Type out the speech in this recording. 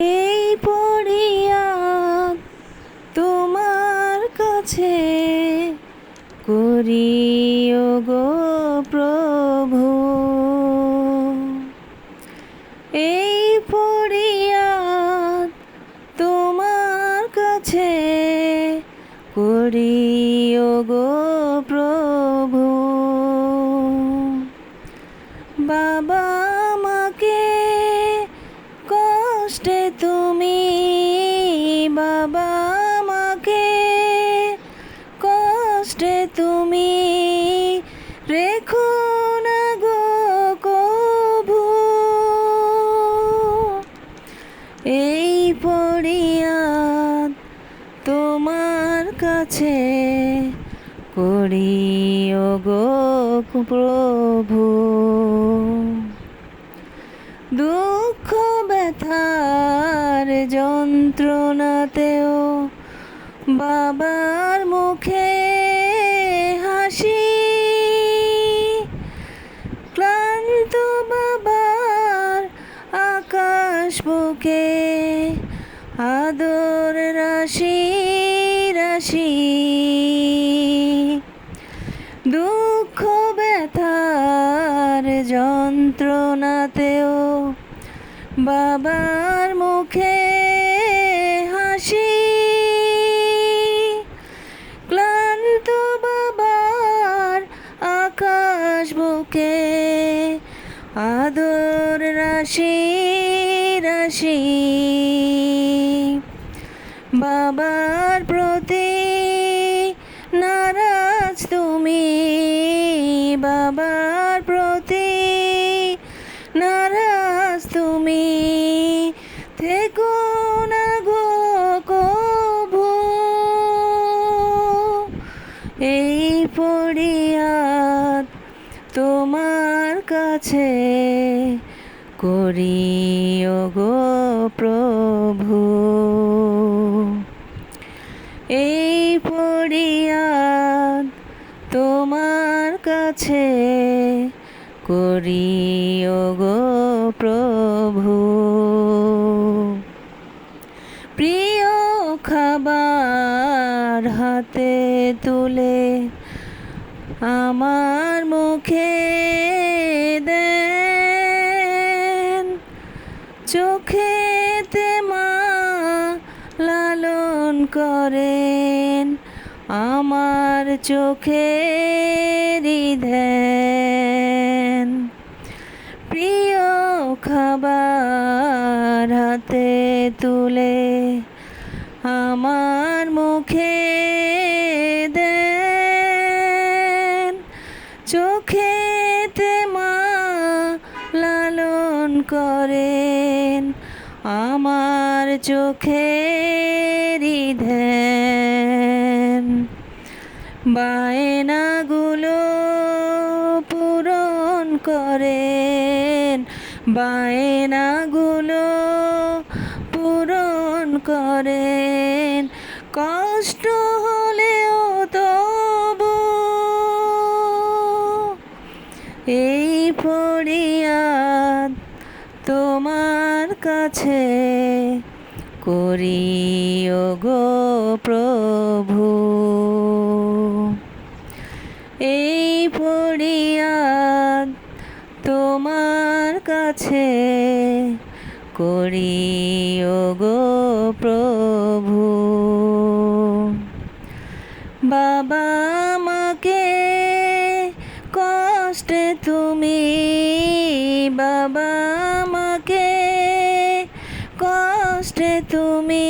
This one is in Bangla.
এই পড়িয়া তোমার কাছে করিও গো প্রভু। এই পড়িয়া তোমার কাছে করিও গো প্রভু। বাবা করিও গো প্রভু দুঃখ ব্যথার যন্ত্রণাতেও বাবার মুখে হাসি। ক্লান্ত বাবার আকাশ বুকে আদর রাশি রাশি। যন্ত্রণাতেও বাবার মুখে হাসি। ক্লান্ত বাবার আকাশ বুকে আদর রাশি রাশি। বাবার তুমি থেকো না গো এই পড়িয়াত তোমার কাছে করিও গো প্রভু। এই পড়িয়াত তোমার কাছে করিও গো প্রভু। প্রিয় খাবার হাতে তুলে আমার মুখে দেন। চোখেতে মা লালন করেন, আমার চোখেরই ধ্যান প্রিয় খাবার হাতে তুলে আমার মুখে দেন। চোখেতে মা লালন করেন, আমার চোখেরই ধ্যান। বায়নাগুলো পূরণ করেন। বায়নাগুলো পূরণ করেন। কষ্ট হলেও তবু এই ফরিয়াদ তোমার কাছে করিও গো প্রভু। কাছে করিও গো প্রভু। বাবা মাকে কষ্টে তুমি বাবা মাকে কষ্টে তুমি